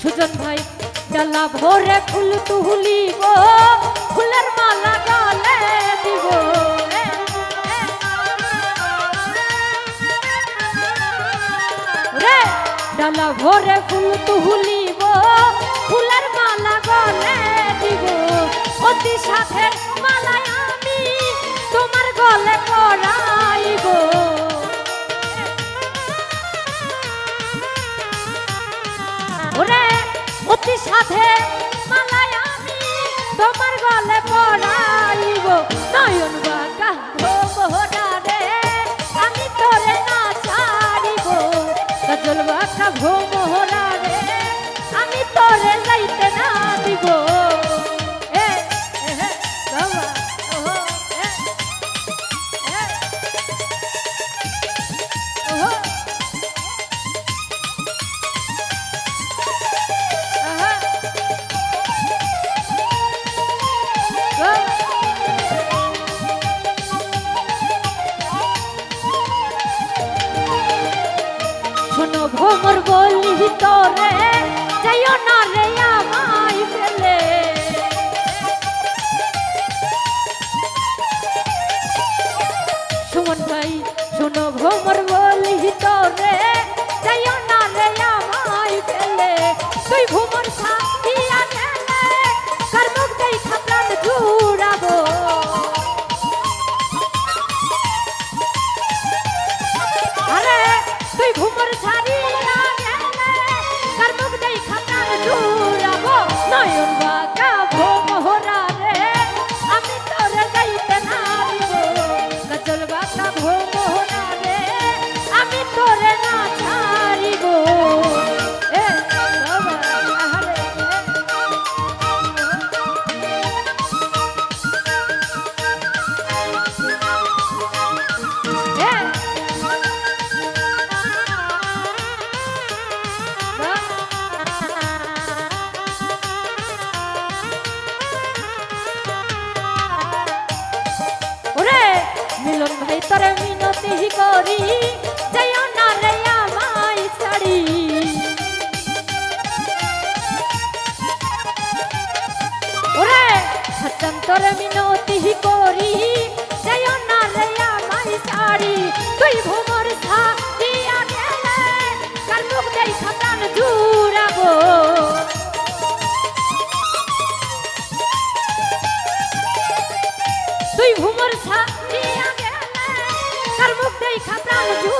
সুজন ভাই জালা ভরে ফুল তুলিব ফুলের মালা গালে দিব। রে ডালা ভরে ফুল তুলিব ফুলের মালা গলে দিব অতি সাথে অতি সাথে মালায় আমি তোমার গলে পড়াইব। নয়ন বাঁকা রে আমি তোরে না ছাড়িব। গজল বাঁকা ভোমরা রে আমি তোরে না ভোমর বলি তোরে ভাই তোরে মিনতি করি যাইও না রে আমায় ছাড়ি। ওরে হাসান তোরে মিনতি করি যাইও না রে আমায় ছাড়ি। তুই ভোমর ছাড়িয়া গেলে, কার মুখ দেই খাতান জুড়াবো? দেই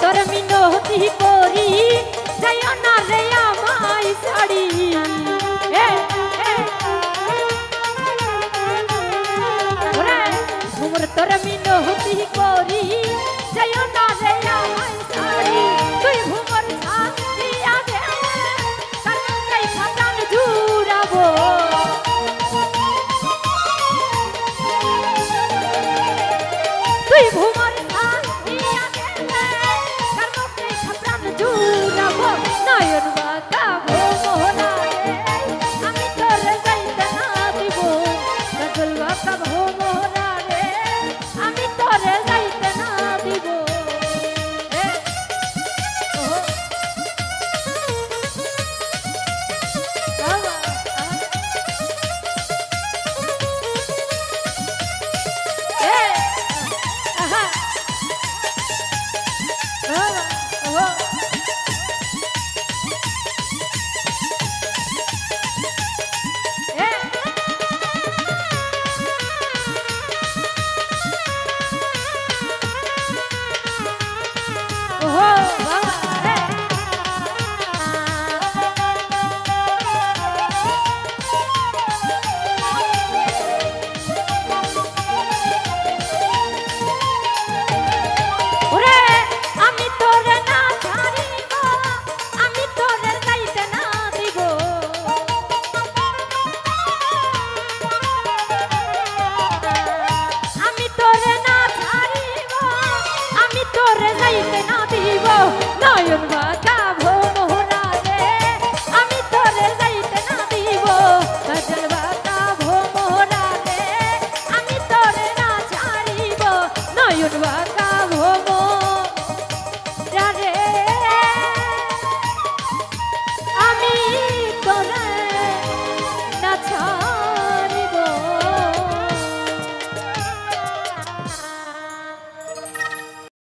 তোর মিনতি করি যাইও না রে আমায় ছাড়ি। তোর মিনতি একজন মাতা